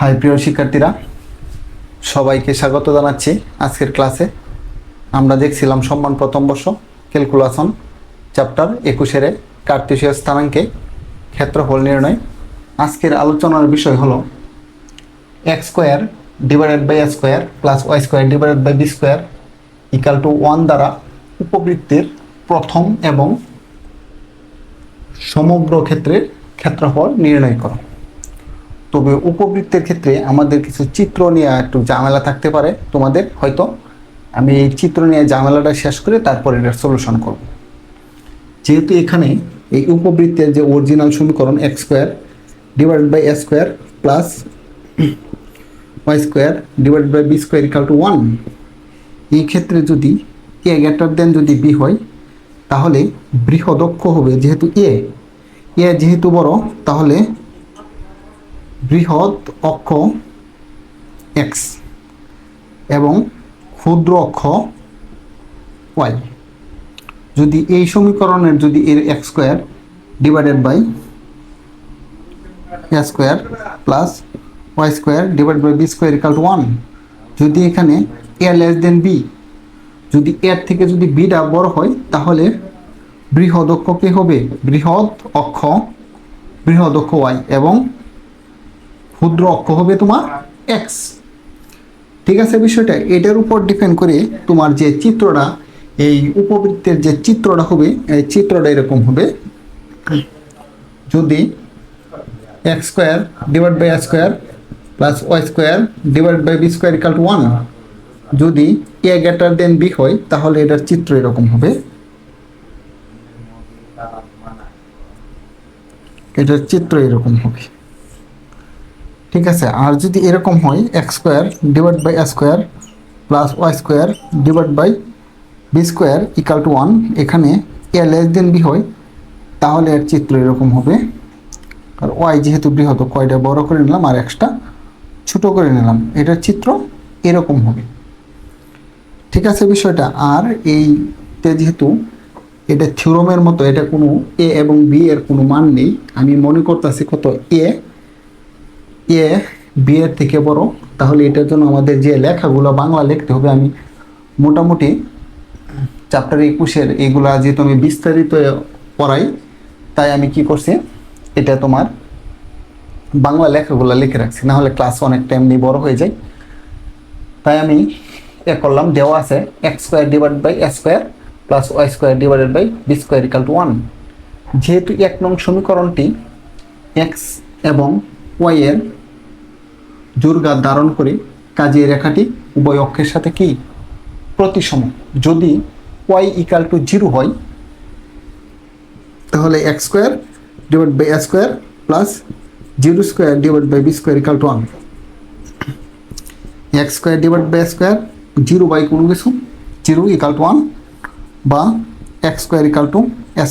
High, প্রিয় শিক্ষার্থীরা, সবাইকে স্বাগত জানাচ্ছি আজকের ক্লাসে। আমরা দেখছিলাম সম্মান প্রথম বর্ষ, ক্যালকুলাসন, চ্যাপ্টার একুশের কার্তেশীয় স্থানাঙ্কে ক্ষেত্রফল নির্ণয়। আজকের আলোচনার বিষয় হলো x square divided by square plus y square divided by b square equal to one দ্বারা উপবৃত্তের প্রথম এবং সমগ্র ক্ষেত্রের ক্ষেত্রফল নির্ণয় করো। তবে উপবৃত্তের ক্ষেত্রে আমাদের কিছু চিত্র নিয়ে একটু ঝামেলা থাকতে পারে। তোমাদের হয়তো আমি এই চিত্র নিয়ে ঝামেলাটা শেষ করে তারপর এটার সলিউশন করব। যেহেতু এখানে এই উপবৃত্তের যে অরিজিনাল সমীকরণ x square divided by a square plus y square divided by b square equal to one এই ক্ষেত্রে যদি এ গ্রেটার দেন যদি বি হয়, তাহলে বৃহদক্ষ হবে যেহেতু এ এ যেহেতু বড়, তাহলে বৃহৎ অক্ষ এক্স এবং ক্ষুদ্র অক্ষ ওয়াই যদি এই সমীকরণের যদি এর x square divided by a square plus y square divide by b square equal to one যদি এখানে এ লেস দেন বি যদি এর থেকে যদি বিটা বড় হয়, তাহলে বৃহৎ অক্ষ কি হবে? বৃহৎ অক্ষ বৃহৎ অক্ষ ওয়াই এবং ক্ষুদ্র অক্ষ হবে তোমার এক্স ঠিক আছে বিষয়টা? এটার উপর ডিপেন্ড করে তোমার যে চিত্রটা, এই উপবৃত্তের যে চিত্রটা হবে, এই চিত্রটা এরকম হবে। যদি x square divide by square plus y square divide by b square equal to one যদি এ গ্রেটার দেন বি হয়, তাহলে এটার চিত্র এরকম হবে। এটার চিত্র এরকম হবে। ঠিক আছে? আর যদি এরকম হয় x square divide by square plus y square divide by b square equal to one এখানে এ লেস দেন বি হয়, তাহলে এর চিত্র এরকম হবে। আর ওয়াই যেহেতু বৃহৎ কয়টা বড় করে নিলাম আর এক্সটা ছোট করে নিলাম, এটার চিত্র এরকম হবে। ঠিক আছে বিষয়টা? আর এইটা যেহেতু এটা থিওরমের মতো, এটা কোনো এ এবং বি এর কোনো মান নেই, আমি মনে করতেছি কত এ এ, বি এর থেকে বড়। তাহলে এটার জন্য আমাদের যে লেখাগুলো বাংলা লিখতে হবে, আমি মোটামুটি চ্যাপ্টার একুশের এগুলা যেহেতু আমি বিস্তারিত পড়াই, তাই আমি কি করছি, এটা তোমার বাংলা লেখাগুলো লিখে রাখছি। না হলে ক্লাস অনেকটা এমনি বড় হয়ে যায়। তাই আমি এ করলাম, দেওয়া আছে x square divide by a square plus y square divided by b square equal to one যেহেতু এক নং সমীকরণটি এক্স এবং ওয়াই জোরগার ধারণ করে কাজে রেখাটি উভয় অক্ষের সাথে কি? প্রতিসম। যদি ওয়াই ইকাল টু জিরো হয়, তাহলে x square divide by a square plus zero square divide by b square equal to one x square divide by square zero by কোনো কিছু জিরো ইকাল টু ওয়ান বা x square equal to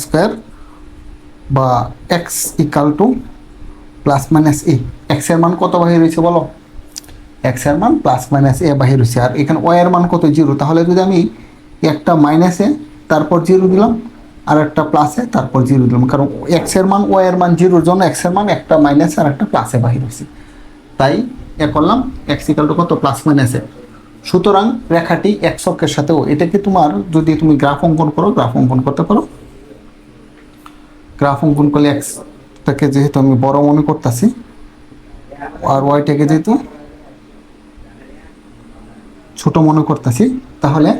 square বা x equal to plus minus a এক্সের মান কত বাহির হয়েছে বলো? এক্সের মান প্লাস মাইনাস এ বাহির হয়েছে আর এখানে ওয়ের মান কত? জিরো তাহলে যদি আমি একটা মাইনাসে তারপর জিরো দিলাম আর একটা প্লাসে তারপর জিরো দিলাম। কারণ এক্সের মান ওয়ের মান জিরোর জন্য এক্সের মান একটা মাইনাসে আর একটা প্লাসে বাহির হয়েছে তাই এ করলাম এক্স কত? প্লাস মাইনাসে সুতরাং রেখাটি এক্স অক্ষের সাথেও এটাকে তোমার যদি তুমি গ্রাফ অঙ্কন করো গ্রাফ অঙ্কন করতে পারো। গ্রাফ অঙ্কন করলে এক্সটাকে যেহেতু আমি বড় মনে করতেছি, আর ওয়াইটাকে যেহেতু ছোট মনে করতেছি, তাহলে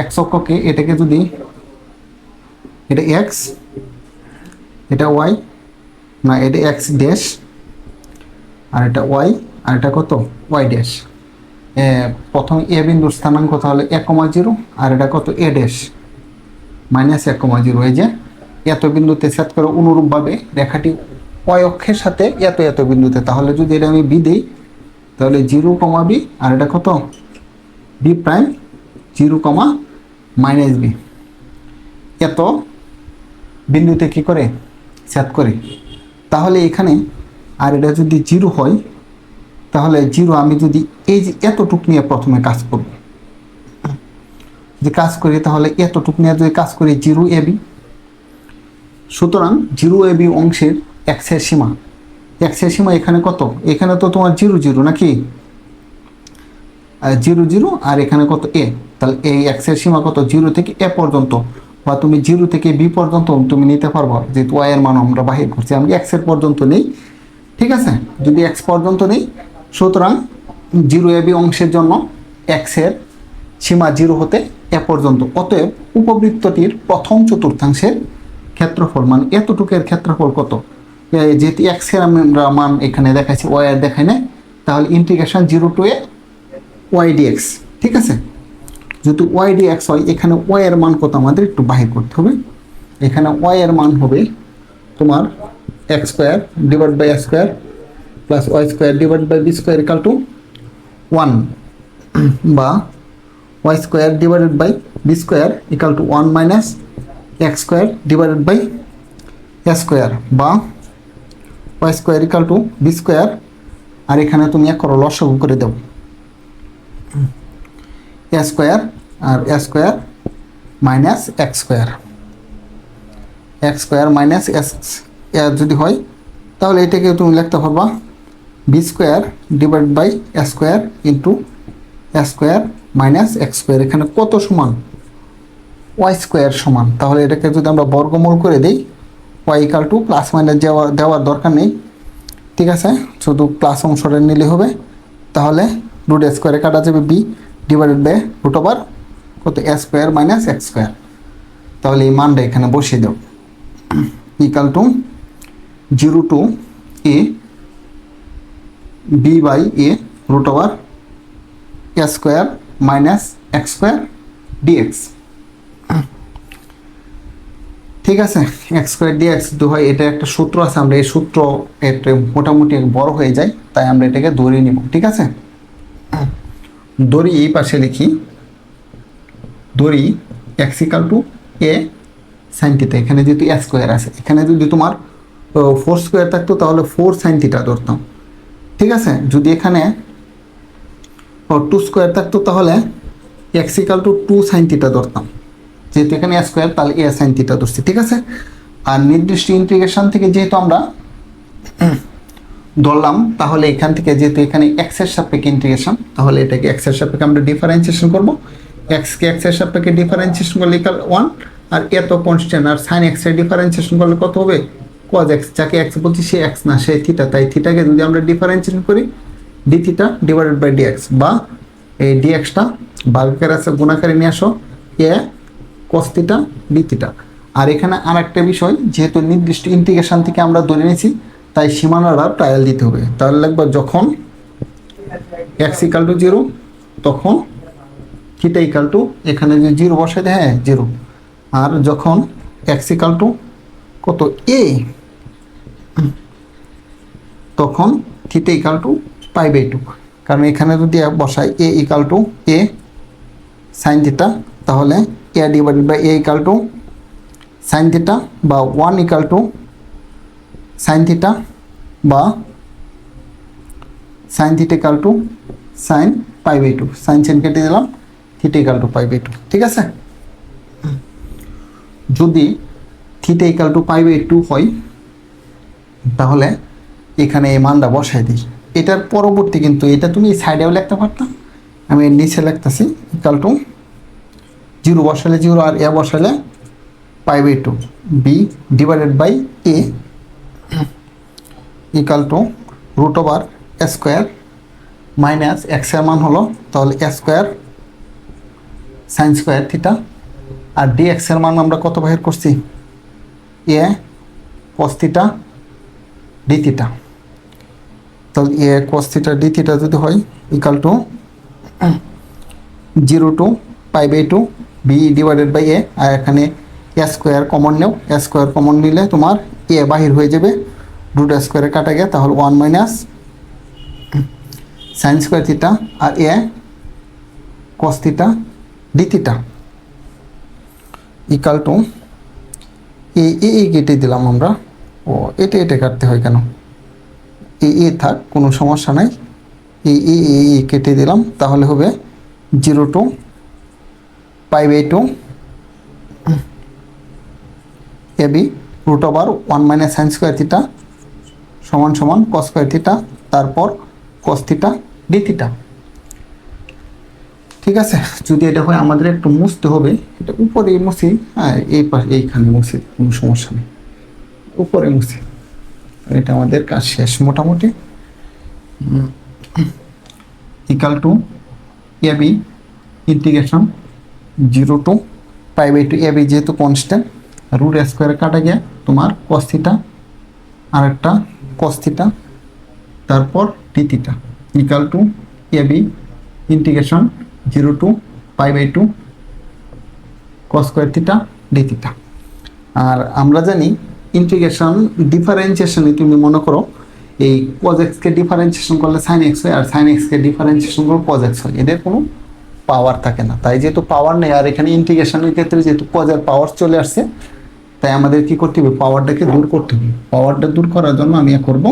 এক্স অক্ষকে এটাকে যদি, এটা এক্স এটা ওয়াই না, এটা এক্স ড্যাশ আর এটা ওয়াই আর এটা কত? ওয়াই ড্যাশ প্রথম এ বিন্দুর স্থানাঙ্ক তাহলে এক কমা জিরো, আর এটা কত? এ ড্যাশ মাইনাস এক কমা জিরো। এই যে, এত বিন্দুতে সেট করে অনুরূপভাবে রেখাটি ওয়াই অক্ষের সাথে এত এত বিন্দুতে। তাহলে যদি এটা আমি বি দিই, তাহলে জিরো কমা বি আর এটা কত? B prime zero comma minus b এত বিন্দুতে কি করে? সেট করে। তাহলে এখানে আর এটা যদি জিরো হয়, তাহলে জিরো আমি যদি এই যে এতটুক নিয়ে প্রথমে কাজ করব। যে কাজ করি, তাহলে এতটুক নিয়ে যদি কাজ করি জিরো এবি সুতরাং জিরো এবি অংশের এক্সের সীমা। এক্সের সীমা এখানে কত? এখানে তো তোমার জিরো জিরো নাকি? জিরো জিরো, আর এখানে কত এ? তাহলে এই এক্সের সীমা কত? জিরো থেকে এ পর্যন্ত। বা তুমি জিরো থেকে বি পর্যন্ত তুমি নিতে পারব, যেহেতু ওয়াই এর মান আমরা বাহির করছি। আমি এক্সের পর্যন্ত নেই, ঠিক আছে? যদি এক্স পর্যন্ত নেই, সুতরাং জিরো এ বি অংশের জন্য এক্সের সীমা জিরো হতে এ পর্যন্ত। অতএব উপবৃত্তটির প্রথম চতুর্থাংশের ক্ষেত্রফল মানে এতটুকের ক্ষেত্রফল কত? যেহেতু এক্সের আমরা মান এখানে দেখাচ্ছি ওয়াই এর দেখাই না তাহলে integration zero to a y dx ঠিক আছে? যেহেতু ওয়াই ডিএক্স হয়, এখানে ওয়াই এর মান কত আমাদের একটু বাহির করতে হবে। এখানে ওয়াই এর মান হবে তোমার x square divide by x square plus y square divide by b square equal to one বা y square divided by b square equal to one minus x square divided by a square বা y square equal to b square আর এখানে তুমি এক করো, লসগু করে দেবো a square R a square minus x square x square minus s যদি হয়, তাহলে এটাকে তুমি লিখতে পারবা b square divide by a square into a square minus x square এখানে কত সমান? ওয়াই স্কোয়ার সমান। তাহলে এটাকে যদি আমরা বর্গমূল করে দিই y equal to plus minus দেওয়া, দেওয়ার দরকার নেই। ঠিক আছে? শুধু প্লাস অংশটা নিলে হবে। তাহলে রুট স্কোয়ারে কাটা যাবে b divided by root over কত? A square minus x square তাহলে এই মানটা এখানে বসিয়ে দেব equal to zero to a b by a root over a square minus x square dx ঠিক আছে? এক্স স্কোয়ার ডিএক্স দু হয় এটা একটা সূত্র আছে, আমরা এই সূত্র এটা মোটামুটি বড় হয়ে যায়, তাই আমরা এটাকে ধরে নিব, ঠিক আছে? দড়ি এই পাশে লিখি দড়ি এক্স ইকাল টু এ সাইনটিতে এখানে যেহেতু এ স্কোয়ার আছে, এখানে যদি তোমার ফোর স্কোয়ার থাকতো তাহলে ফোর সাইনটিটা ধরতাম। ঠিক আছে? যদি এখানে টু স্কোয়ার থাকতো তাহলে এক্স ইকাল টু টু সাইনটিটা ধরতাম। যেহেতু এখানে এ স্কোয়ার তাহলে এ সাইন থিটা ধরছি, ঠিক আছে? আর নির্দিষ্ট ইন্টিগ্রেশন থেকে যেহেতু আমরা ধরলাম, তাহলে এখান থেকে যেহেতু এখানে এক্সের সাপেক্ষে ইন্টিগ্রেশন তাহলে এটাকে এক্সের সাপেক্ষে আমরা ডিফারেন্সিয়েশন করব। এক্স কে এক্সের সাপেক্ষে ডিফারেন্সিয়েশন করলে ইকাল ওয়ান আর এত কনস্ট্যান্ট আর সাইন এক্সের ডিফারেন্সিয়েশন করলে কত হবে? কজ এক্স যাকে এক্স বলছি সে এক্স না, সে থিটা তাই থিটাকে যদি আমরা ডিফারেন্সিয়েশন করি d theta divided by dx বা এই ডিএক্সটা বার্গের আছে গুণাকারে নিয়ে আসো এ কস্তিটা ডিতিটা আর এখানে আর একটা বিষয়, যেহেতু নির্দিষ্ট ইন্টিগ্রেশন থেকে আমরা ধরে নিয়েছি তাই সীমানাটা ট্রায়াল দিতে হবে। তাহলে লাগবে যখন এক্স ইকাল টু জিরো তখন থিটা ইকাল টু এখানে যে জিরো বসে হ্যাঁ জিরো আর যখন এক্স ইকাল টু কত এ তখন theta equal to pi by two কারণ এখানে যদি বসাই a equal to a sine theta তাহলে a divided by a equal to sine theta বা one equal to sine theta বা sine theta equal to sine pi by two sine sine কেটে দিলাম theta equal to pi by two ঠিক আছে? যদি theta equal to pi by two হয়, তাহলে এখানে এই মানটা বসাই দিই। এটার পরবর্তী কিন্তু, এটা তুমি সাইডেও লিখতে পারতাম আমি নিচে লিখতেছি ইকাল টু জিরো বসালে জিরো আর এ বসালে pi by two b divided by a equal to root over square minus এক্সের মান হলো তাহলে স্কোয়ার সাইন স্কোয়ার থিটা আর ডি এক্সের মান আমরা কত বাহির করছি? A cos theta d theta তাহলে a cos theta d theta যদি হয় equal to zero to pi by two b divided by a আর এখানে এ স্কোয়ার কমন নেও এ স্কোয়ার কমন নিলে তোমার এ বাহির হয়ে যাবে রুট স্কোয়ারে কাটা গিয়ে তাহলে one minus sine square theta R a cos theta d theta equal to a a কেটে দিলাম আমরা। ও, এটা এটা কাটতে হয় কেন? এ এ থাক, কোনো সমস্যা নাই। এই এ এ এ কেটে দিলাম, তাহলে হবে zero to pi by two a b root over one minus sine square theta সমান সমান কস থিটা তারপর কস থিটা ডি থিটা ঠিক আছে? যদি এটা হয় আমাদের একটু মুছতে হবে, এটা উপরে মুছি হ্যাঁ এই পাশে এইখানে মুছি, কোনো সমস্যা নেই। উপরে মুছি। এটা আমাদের কাজ শেষ মোটামুটি। Equal to AB integration zero to pi by two AB যেহেতু কনস্ট্যান্ট রুট স্কোয়ারে কাটা গিয়ে তোমার কস্তিটা আর একটা কস্তিটা তারপর টিতিটা equal to AB integration zero to pi by two cos square theta d theta আর আমরা জানি ইন্টিগ্রেশন ডিফারেন্সিয়েশনে তুমি মনে করো এই কজ এক্সকে ডিফারেন্সিয়েশন করলে সাইন এক্স হয় আর সাইন এক্সকে ডিফারেন্সিয়েশন করলে কজ এক্স হয়। এদের কোনো পাওয়ার থাকে না। তাই যেহেতু পাওয়ার নেই আর এখানে ইন্টিগ্রেশনের ক্ষেত্রে যেহেতু কজের পাওয়ার চলে আসছে তাই আমাদের কি করতে হবে? পাওয়ারটাকে দূর করতে হবে। পাওয়ারটা দূর করার জন্য আমি করব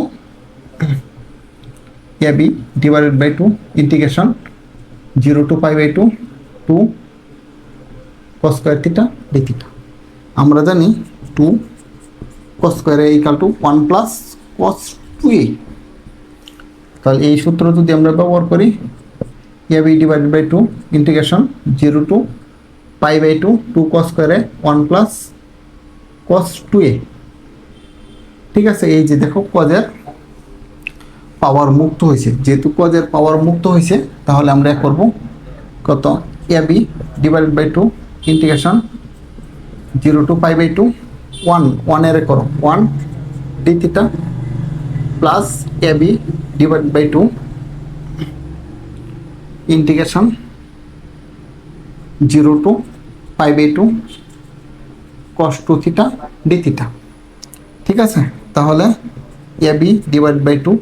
A B divided by two integration zero to pi by two two cos square theta D theta আমরা জানি two cos square equal to one plus cos two A তাহলে এই সূত্র যদি আমরা ব্যবহার করি A B divided by two integration zero to pi by two two cos স্কোয়ারে ওয়ান প্লাস টু এ ঠিক আছে, এই যে দেখো কজের পাওয়ার মুক্ত হয়েছে। যেহেতু কজের পাওয়ার মুক্ত হয়েছে, তাহলে আমরা করব কত? A B divided by two integration zero to pi by two one ওয়ানের করো। One D theta plus A B divide by two integration zero to pi by two cos two theta D theta ঠিক আছে? তাহলে AB divide by two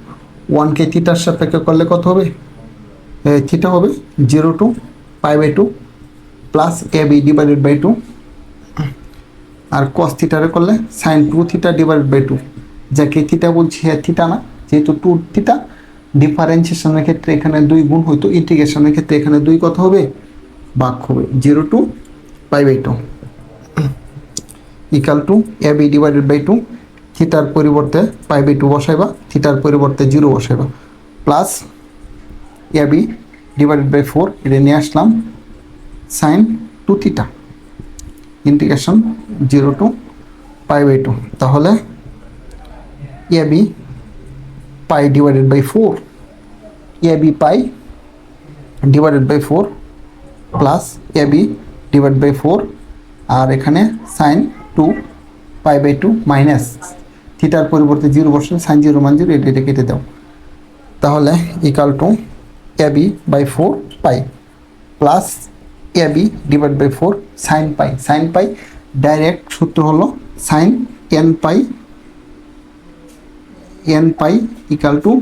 ওয়ানকে থিটার সাপেক্ষে করলে কত হবে? থিটা হবে zero to pi by two plus A B divided by two R cos থিটারে করলে sine two theta divided by two যাকে থিটা বলছি হ্যাঁ থিটা না, যেহেতু টু থিটা ডিফারেন্সিয়েশনের ক্ষেত্রে এখানে দুই গুণ হইতো ইন্টিগ্রেশনের ক্ষেত্রে এখানে দুই কত হবে? বাক হবে। Zero to pi by two equal to A B divided by two থিটার পরিবর্তে পাই বাই টু বসাইবা থিটার পরিবর্তে zero বসাইবা। Plus A B divided by four এটা নিয়ে আসলাম sine two theta integration zero to pi by two তাহলে A B pi divided by four A B pi divided by four plus A B divide by four আর এখানে sine two pi by two minus থিটার পরিবর্তে zero বসে sine zero মান zero এটা কেটে দাও। তাহলে equal to A B by four pi plus A B divide by four sine pi sine pi direct সূত্র হলো sine N pi N pi equal to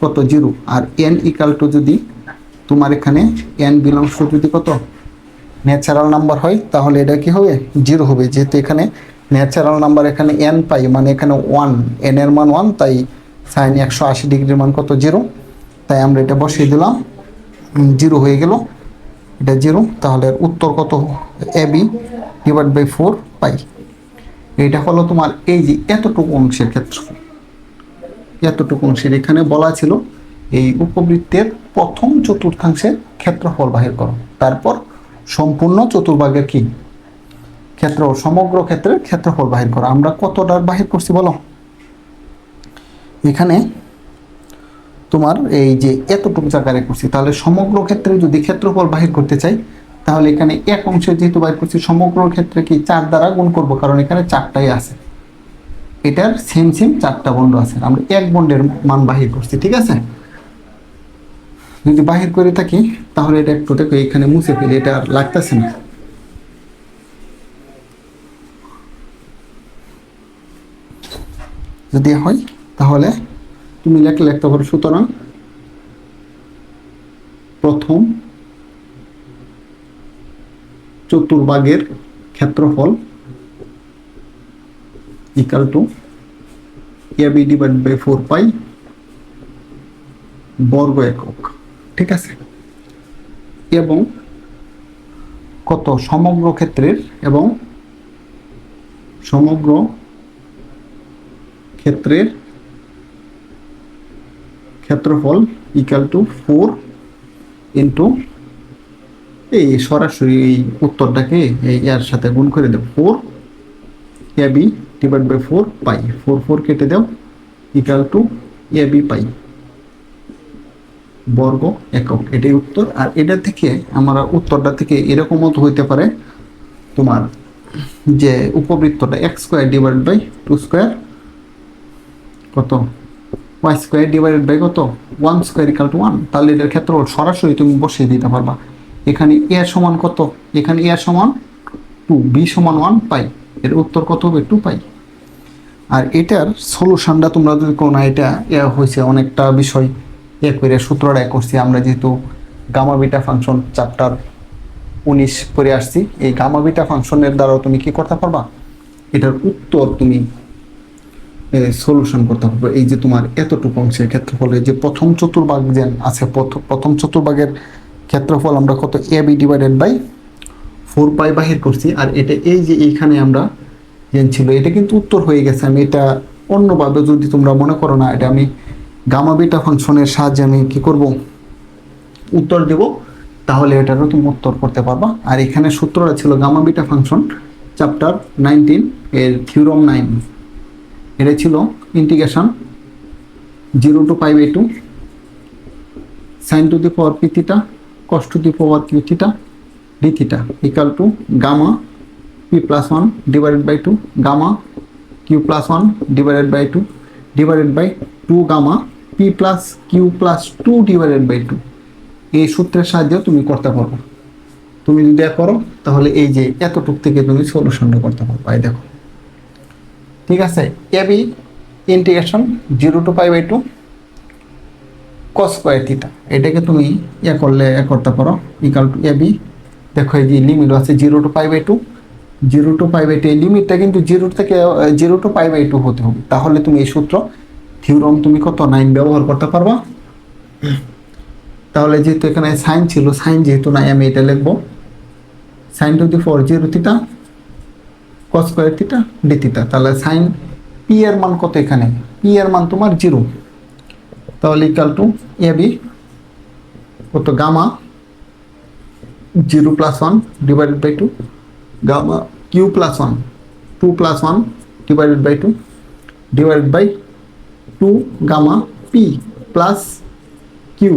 কত? জিরো আর এন ইকাল টু যদি তোমার এখানে এন বিলংস যদি কত? Natural number হয়, তাহলে এটা কি হবে? জিরো হবে। যেহেতু এখানে ন্যাচারাল নাম্বার এখানে এন পাই মানে এখানে ওয়ান এন এর মান ওয়ান তাই সাইন একশো আশি ডিগ্রির মান কত? জিরো তাই আমরা এটা বসিয়ে দিলাম। জিরো হয়ে গেল। এটা জিরো তাহলে উত্তর কত? A B divide by four pi. এটা হলো তোমার এই যে এতটুকু অংশের ক্ষেত্র। এতটুকু অংশের এখানে বলা ছিল এই উপবৃত্তের প্রথম চতুর্থাংশের ক্ষেত্রফল বাহির করো। তারপর সম্পূর্ণ চতুর্ভাগের কি? ক্ষেত্র, সমগ্র ক্ষেত্রের ক্ষেত্রফল বাহির করা। আমরা কতটার বাহির করছি বলো? এখানে তোমার এই যে এতটুকু জায়গায় করছি, তাহলে সমগ্র ক্ষেত্রে যদি ক্ষেত্রফল বাহির করতে চাই, তাহলে এখানে এক অংশে যেহেতু বাহির করছি, সমগ্র ক্ষেত্রে কি চার দ্বারা গুণ করব? কারণ এখানে চারটাই আছে। এটার সেম সেম চারটা বন্ড আছে। আমরা এক বন্ডের মান বাহির করছি, ঠিক আছে? যদি বাহির করে থাকি, তাহলে এটা একটু দেখো, এখানে মুছে ফেলি, এটা আর লাগতেছে না। যদি হয়, তাহলে তুমি লেখলে লিখতে পারো, সুতরাং প্রথম চতুর্ভাগের ক্ষেত্রফল equal to A B divide by four pi বর্গ একক। ঠিক আছে? এবং কত? সমগ্র ক্ষেত্রের এবং সমগ্র ক্ষেত্রের ক্ষেত্রফল ইকাল টু ফোর ইন্টু এই সরাসরি এই উত্তরটাকে এই এর সাথে গুণ করে দেব। Four A B divide by four pi four four কেটে দাও। Equal to A B pi বর্গ একক, এটাই উত্তর। আর এটা থেকে আমরা উত্তরটা থেকে এরকমও তো হইতে পারে তোমার যে উপবৃত্তটা X square divide by two square কত? ওয়াই স্কোয়ার ডিভাইডেড বাই কত? One square equal to one তাহলে এটার ক্ষেত্রে সরাসরি তুমি বসিয়ে দিতে পারবা। এখানে এ সমান কত? এখানে এ সমান টু বি সমান ওয়ান পাই। এর উত্তর কত হবে? টু পাই। আর এটার সলিউশনটা তোমরা যদি কোনো এটা এ হয়েছে অনেকটা বিষয়। এ করে সূত্রটা করছি, আমরা যেহেতু গামা বিটা ফাংশন চ্যাপ্টার উনিশ করে আসছি, এই গামা বিটা ফাংশনের দ্বারাও তুমি কি করতে পারবা? এটার উত্তর তুমি সলিউশন করতে পারবে। এই যে তোমার এতটুকু অংশের ক্ষেত্রফলে যে প্রথম চতুর্ভাগ যে আছে, প্রথ- প্রথম চতুর্ভাগের ক্ষেত্রফল আমরা কত? A B divided by four pi বাহির করছি, আর এটা এই যে এইখানে আমরা জেন ছিল, এটা কিন্তু উত্তর হয়ে গেছে। আমি এটা অন্যভাবে যদি তোমরা মনে করো না, এটা আমি গামা বিটা ফাংশনের সাহায্যে আমি কি করব? উত্তর দেব। তাহলে এটারও তুমি উত্তর করতে পারবা। আর এখানে সূত্রটা ছিল gamma beta function chapter nineteen এর থিওরম নাইন এটা ছিল integration zero to pi by two sine to the power P theta cos to the power Q theta D theta equal to gamma P plus one divided by two gamma Q plus one divided by two divided by two gamma P plus Q plus two divided by two এই সূত্রের সাহায্যেও তুমি করতে পারব। তুমি যদি করো, তাহলে এই যে এতটুক থেকে তুমি সলিউশনটা করতে পারব, এই দেখো। ঠিক আছে? A B integration zero to pi by two cos square theta এটাকে তুমি ইয়ে করলে এ করতে পারো ইকাল টু এবি দেখো, এই যে লিমিট আছে zero to pi by two zero to pi by two এই লিমিটটা কিন্তু জিরো থেকে zero to pi by two হতে হবে। তাহলে তুমি এই সূত্র থিওরম তুমি কত? নাইন ব্যবহার করতে পারবা? তাহলে যেহেতু এখানে সাইন ছিল সাইন যেহেতু নাই, আমি এটা লিখব। Sine to the four zero theta cos square theta D theta তাহলে সাইন পি এর মান কত এখানে? পি এর মান তোমার জিরো তাহলে ইকাল টু এ বি কত? Gamma zero plus one divided by two gamma Q plus one two plus one divided by two divided by two gamma P plus Q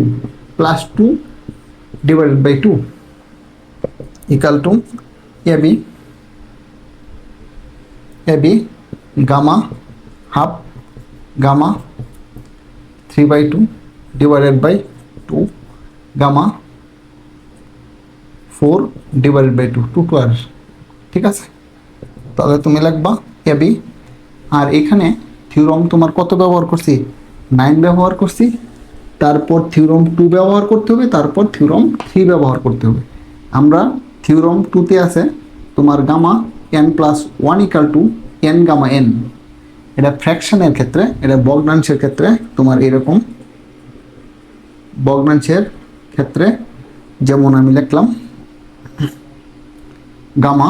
plus two divided by two equal to A B A B gamma half gamma three by two divided by two gamma four divided by two two two আর ঠিক আছে? তাহলে তুমি লিখবা AB আর এখানে theorem তোমার কত ব্যবহার করছি? নাইন ব্যবহার করছি। তারপর থিওরম টু ব্যবহার করতে হবে, তারপর থিওরম থ্রি ব্যবহার করতে হবে। আমরা থিওরম টুতে আছে তোমার gamma N plus one equal to N gamma N এটা ফ্র্যাকশানের ক্ষেত্রে, এটা বগ্নাংশের ক্ষেত্রে তোমার এরকম। বগ্নাংশের ক্ষেত্রে যেমন আমি লিখলাম গামা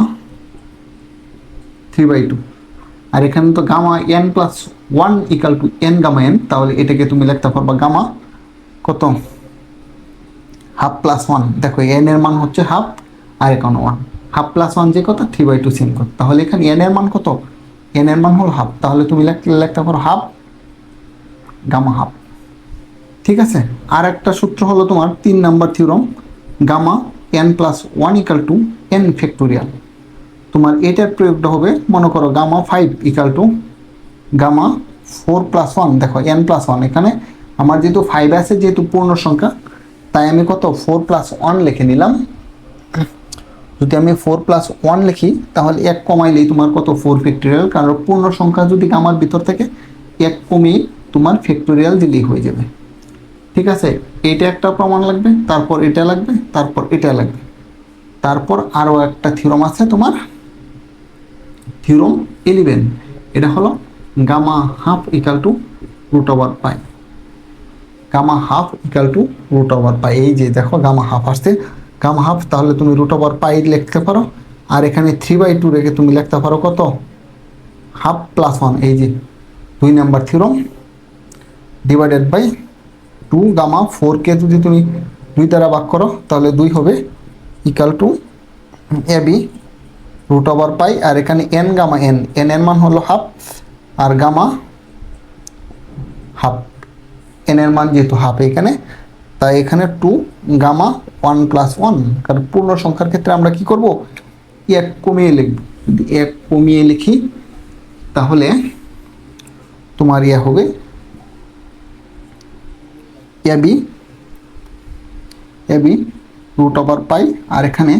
থ্রি বাই টু আর এখানে তো gamma N plus one equal to N gamma N তাহলে এটাকে তুমি লিখতে পারবা গামা কত? হাফ প্লাস ওয়ান দেখো এন এর মান হচ্ছে হাফ আর এখানে ওয়ান হাফ প্লাস ওয়ান যে কত থ্রি বাই টু সেম কত তাহলে এখানে এন এর মান কত? এন এর মান হল হাফ তাহলে তুমি লিখতে পারো হাফ গামা হাফ ঠিক আছে? আর একটা সূত্র হলো তোমার তিন number theorem gamma N plus one equal to N factorial তোমার এটার প্রয়োগটা হবে, মনে করো gamma five equal to gamma four plus one, দেখো, এন প্লাস ওয়ান। এখানে আমার যেহেতু ফাইভ আছে, যেহেতু পূর্ণ সংখ্যা, তাই আমি কত? ফোর প্লাস ওয়ান লিখে নিলাম। যদি আমি ফোর প্লাস ওয়ান লিখি, তাহলে এক কমাইলেই তোমার কত? ফোর ফ্যাক্টোরিয়াল কারণ পূর্ণ সংখ্যা যদি আমার ভিতর থেকে এক কমিয়ে তোমার ফ্যাক্টোরিয়াল দিলেই হয়ে যাবে। ঠিক আছে? এইটা একটা প্রমাণ লাগবে, তারপর এটা লাগবে, তারপর এটা লাগবে। তারপর আরও একটা থিওরম আছে তোমার। থিওরম ইলেভেন এটা হলো gamma half equal to root over pi gamma half equal to root over pi এই যে দেখো গামা হাফ আসছে। গামা হাফ তাহলে তুমি রুট ওভার পাই লিখতে পারো। আর এখানে থ্রি বাই টু রেখে তুমি লিখতে পারো কত? হাফ প্লাস ওয়ান এই যে দুই number theorem divided by two gamma four কে যদি তুমি দুই দ্বারা ভাগ করো, তাহলে দুই হবে equal to A B root over pi আর এখানে এন গামা এন এন এর মান হলো হাফ আর গামা হাফ এন এর মান যেহেতু হাফ এখানে, তাই এখানে two gamma one plus one কারণ পূর্ণ সংখ্যার ক্ষেত্রে আমরা কি করব? এক কমিয়ে লিখব। যদি এক কমিয়ে লিখি, তাহলে তোমার ইয়ে হবে A B A B root over pi আর এখানে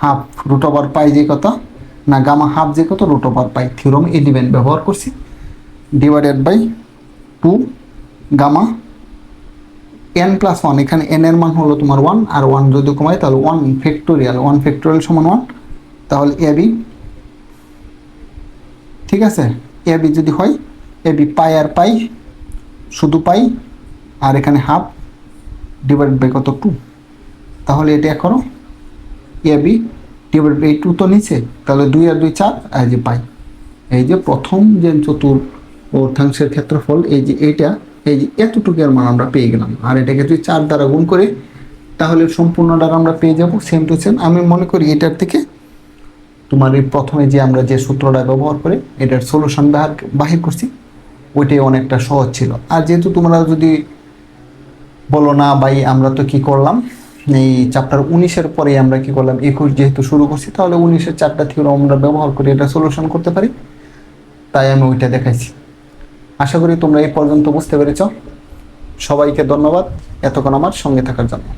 হাফ রুট ওভার পাই যে কত না গামা হাফ যে কত root over pi, theorem eleven ব্যবহার করছি। Divided by two gamma N plus one এখানে এন এর মান হলো তোমার ওয়ান আর ওয়ান যদি কমাই তাহলে ওয়ান ফ্যাক্টোরিয়াল ওয়ান ফ্যাক্টোরিয়াল সমান ওয়ান তাহলে এবি ঠিক আছে? এবি যদি হয় এবি পাই আর পাই, শুধু পাই, আর এখানে হাফ ডিভাইড বাই কত টু তাহলে এটা করো এবি ডিভাইড বাই টু তো নিচে, তাহলে দুই আর দুই চার, এই যে পাই। এই যে প্রথম যে চতুর অর্থাংশের ক্ষেত্রফল, এই যে এইটা, এই যে এতটুকুর মান আমরা পেয়ে গেলাম। আর এটাকে যদি চার দ্বারা গুণ করে, তাহলে সম্পূর্ণটা আমরা পেয়ে যাব সেম টু সেম আমি মনে করি এটার থেকে তোমার এই প্রথমে যে আমরা যে সূত্রটা ব্যবহার করে, এটার সলিউশন বাহির বাহির করছি, ওইটাই অনেকটা সহজ ছিল। আর যেহেতু তোমরা যদি বলো না ভাই, আমরা তো কি করলাম? এই চ্যাপ্টার উনিশের পরে আমরা কি করলাম, একুশ যেহেতু শুরু করছি, তাহলে উনিশের চারটা থিওরি আমরা ব্যবহার করে এটা সলিউশন করতে পারি। তাই আমি ওইটা দেখাইছি। আশা করি তোমরা এই পর্যন্ত বুঝতে পেরেছ। সবাইকে ধন্যবাদ। এতক্ষণ আমার সঙ্গে থাকার জন্য।